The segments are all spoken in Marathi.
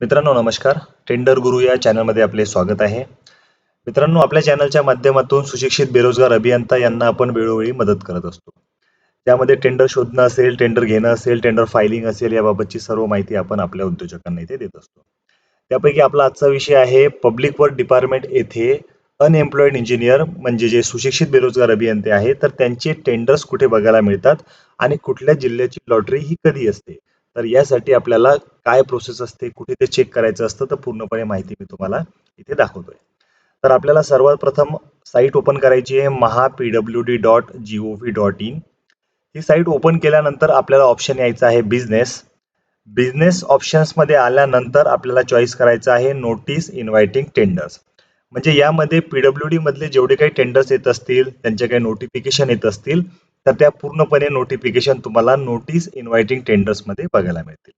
मित्रांनो नमस्कार. टेंडर गुरु या चॅनलमध्ये आपले स्वागत आहे. मित्रांनो आपल्या चॅनलच्या माध्यमातून सुशिक्षित बेरोजगार अभियंता यांना आपण वेळोवेळी मदत करत असतो. त्यामध्ये टेंडर शोधणं असेल टेंडर घेणं असेल टेंडर फायलिंग असेल याबाबतची सर्व माहिती आपण आपल्या उद्योजकांना इथे देत असतो. त्यापैकी आपला आजचा विषय आहे पब्लिक वर्क डिपार्टमेंट येथे अनएम्प्लॉईड इंजिनियर म्हणजे जे सुशिक्षित बेरोजगार अभियंते आहेत तर त्यांचे टेंडर्स कुठे बघायला मिळतात आणि कुठल्या जिल्ह्याची लॉटरी ही कधी असते? तर यासाठी आपल्याला काय प्रोसेस असते कुठे ते चेक करायचं असतं तर पूर्णपणे माहिती मी तुम्हाला इथे दाखवतोय. तर आपल्याला सर्वात प्रथम साईट ओपन करायची आहे Maha P W D dot G O V dot in he site open केल्यानंतर आपल्याला ऑप्शन यायचं आहे बिझनेस बिझनेस ऑप्शन्समध्ये आल्यानंतर आपल्याला चॉईस करायचं आहे नोटीस इन्व्हायटिंग टेंडर्स म्हणजे यामध्ये पी डब्ल्यू मधले जेवढे काही टेंडर्स येत असतील त्यांचे काही नोटिफिकेशन येत असतील तर त्या पूर्णपणे नोटिफिकेशन तुम्हाला नोटीस इन्व्हायटिंग टेंडर्समध्ये बघायला मिळतील.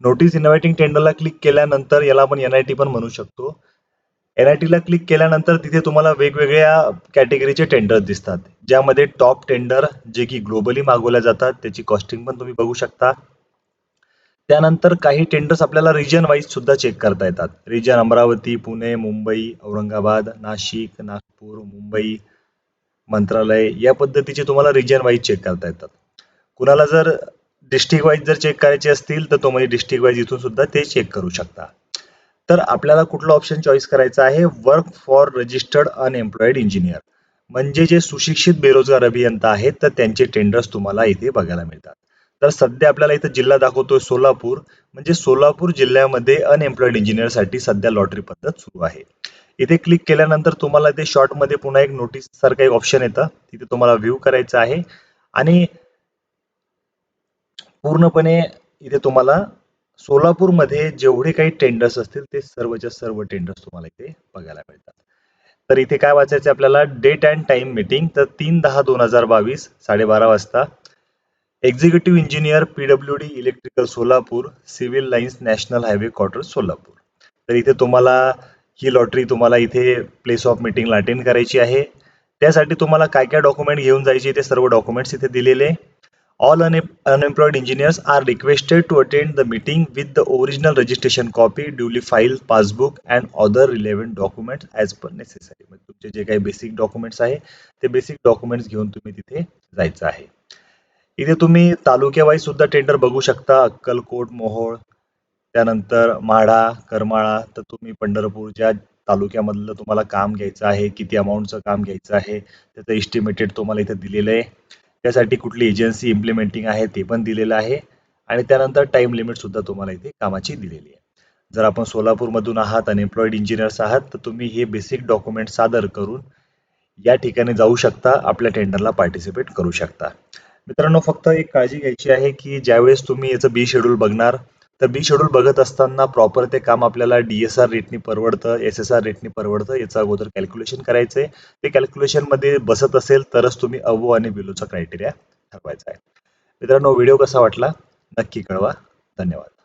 नोटीस इन्व्हायटिंग टेंडरला क्लिक केल्यानंतर याला आपण एन आय टी पण म्हणू शकतो. एन आय टीला क्लिक केल्यानंतर तिथे तुम्हाला वेगवेगळ्या कॅटेगरीचे टेंडर्स दिसतात. ज्यामध्ये टॉप टेंडर जे की ग्लोबली मागवल्या जातात त्याची कॉस्टिंग पण तुम्ही बघू शकता. त्यानंतर काही टेंडर्स आपल्याला रिजन वाईज सुद्धा चेक करता येतात. रिजन अमरावती पुणे मुंबई औरंगाबाद नाशिक नागपूर मुंबई मंत्रालय या पद्धतीचे तुम्हाला रिजन वाईज चेक करता येतात. कुणाला जर डिस्ट्रिक्ट वाईज जर चेक करायचे असतील तर तो म्हणजे डिस्ट्रिक्ट वाईज इथून सुद्धा ते चेक करू शकता. तर आपल्याला कुठला ऑप्शन चॉईस करायचा आहे? Work for registered unemployed engineer म्हणजे जे सुशिक्षित बेरोजगार अभियंता आहेत तर त्यांचे टेंडर्स तुम्हाला इथे बघायला मिळतात. तर सध्या आपल्याला इथं जिल्हा दाखवतोय सोलापूर. म्हणजे सोलापूर जिल्ह्यामध्ये अनएम्प्लॉईड इंजिनियरसाठी सध्या लॉटरी पद्धत सुरू आहे. इथे क्लिक केल्यानंतर तुम्हाला ते शॉर्टमध्ये पुन्हा एक नोटीस सारखं एक ऑप्शन येतं. तिथे तुम्हाला व्ह्यू करायचं आहे. आणि पूर्णपणे इथे तुम्हाला सोलापूरमध्ये जेवढे काही टेंडर्स असतील ते सर्वच्या सर्व टेंडर्स तुम्हाला इथे बघायला मिळतात. तर इथे काय वाचायचं आपल्याला? डेट अँड टाइम मीटिंग तर तीन दहा दोन हजार बावीस साडेबारा वाजता. Executive engineer PW D electrical Solapur civil lines national highway quarter Solapur तर इथे तुम्हाला ही लॉटरी तुम्हाला इथे प्लेस ऑफ मीटिंगला अटेंड करायची आहे. त्यासाठी तुम्हाला काय काय डॉक्युमेंट घेऊन जायचे ते सर्व डॉक्युमेंट्स इथे दिलेले. All un unemployed engineers are requested to attend the meeting with the original registration copy duly file passbook and other relevant documents as per necessary म्हणजे तुमचे जे काही बेसिक डॉक्युमेंट्स आहे ते बेसिक डॉक्युमेंट्स घेऊन तुम्ही तिथे जायचं आहे. इथे तुम्ही तालुक्यावाईज सुद्धा टेंडर बघू शकता. अक्कलकोट मोहोळ त्यानंतर माढा करमाळा तर तुम्ही पंढरपूर ज्या तालुक्यामधलं तुम्हाला काम घ्यायचं आहे किती अमाऊंटचं काम घ्यायचं आहे त्याचं एस्टिमेटेड तुम्हाला इथे दिलेलं आहे. त्यासाठी कुठली एजन्सी इम्प्लिमेंटिंग आहे ते पण दिलेलं आहे. आणि त्यानंतर टाइम लिमिट सुद्धा तुम्हाला इथे कामाची दिलेली आहे. जर आपण सोलापूरमधून आहात अनएम्प्लॉईड इंजिनियर्स आहात तर तुम्ही हे बेसिक डॉक्युमेंट सादर करून या ठिकाणी जाऊ शकता आपल्या टेंडरला पार्टिसिपेट करू शकता. मित्रांनो फक्त एक काळजी घ्यायची आहे की ज्यावेळेस तुम्ही याचं बी शेड्यूल बघणार तर बी शेड्यूल बघत असताना प्रॉपर ते काम आपल्याला डीएसआर रेटनी परवडतं एस एस आर रेटनी परवडतं याचं अगोदर कॅल्क्युलेशन करायचंय. ते कॅल्क्युलेशनमध्ये बसत असेल तरच तुम्ही अवो आणि बिलोचा क्रायटेरिया ठरवायचा आहे. मित्रांनो व्हिडिओ कसा वाटला? नक्की कळवा. धन्यवाद.